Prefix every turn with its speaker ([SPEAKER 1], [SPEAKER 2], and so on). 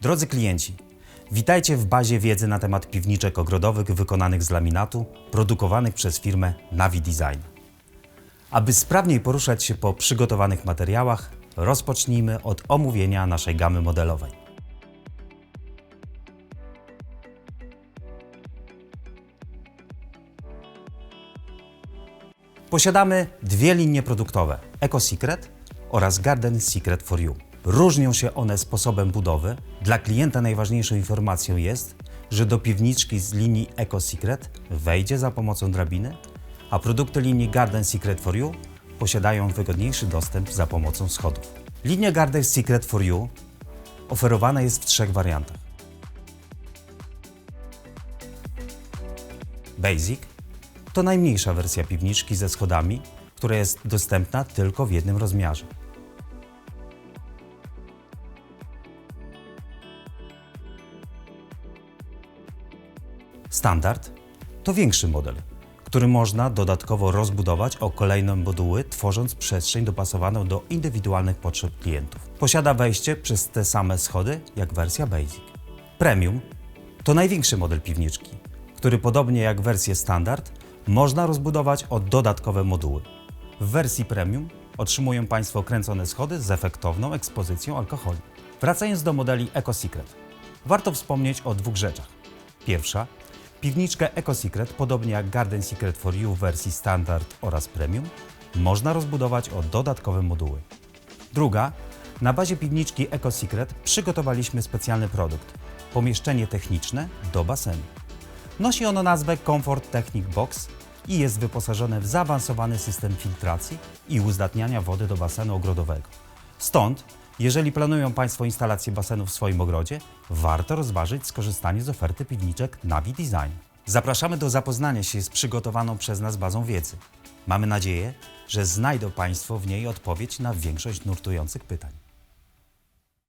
[SPEAKER 1] Drodzy klienci, witajcie w bazie wiedzy na temat piwniczek ogrodowych wykonanych z laminatu, produkowanych przez firmę Navi Design. Aby sprawniej poruszać się po przygotowanych materiałach, rozpocznijmy od omówienia naszej gamy modelowej. Posiadamy dwie linie produktowe: Eco Secret oraz Garden Secret for You. Różnią się one sposobem budowy. Dla klienta najważniejszą informacją jest, że do piwniczki z linii Eco Secret wejdzie za pomocą drabiny, a produkty linii Garden Secret for You posiadają wygodniejszy dostęp za pomocą schodów. Linia Garden Secret for You oferowana jest w trzech wariantach. Basic to najmniejsza wersja piwniczki ze schodami, która jest dostępna tylko w jednym rozmiarze. Standard to większy model, który można dodatkowo rozbudować o kolejne moduły, tworząc przestrzeń dopasowaną do indywidualnych potrzeb klientów. Posiada wejście przez te same schody jak wersja Basic. Premium to największy model piwniczki, który podobnie jak wersję standard można rozbudować o dodatkowe moduły. W wersji premium otrzymują Państwo kręcone schody z efektowną ekspozycją alkoholu. Wracając do modeli Eco Secret, warto wspomnieć o dwóch rzeczach. Pierwsza, piwniczkę Eco Secret, podobnie jak Garden Secret for You w wersji standard oraz premium, można rozbudować o dodatkowe moduły. Druga, na bazie piwniczki Eco Secret przygotowaliśmy specjalny produkt pomieszczenie techniczne do basenu. Nosi ono nazwę Comfort Technic Box i jest wyposażone w zaawansowany system filtracji i uzdatniania wody do basenu ogrodowego. Stąd, jeżeli planują Państwo instalację basenu w swoim ogrodzie, warto rozważyć skorzystanie z oferty piwniczek Navi Design. Zapraszamy do zapoznania się z przygotowaną przez nas bazą wiedzy. Mamy nadzieję, że znajdą Państwo w niej odpowiedź na większość nurtujących pytań.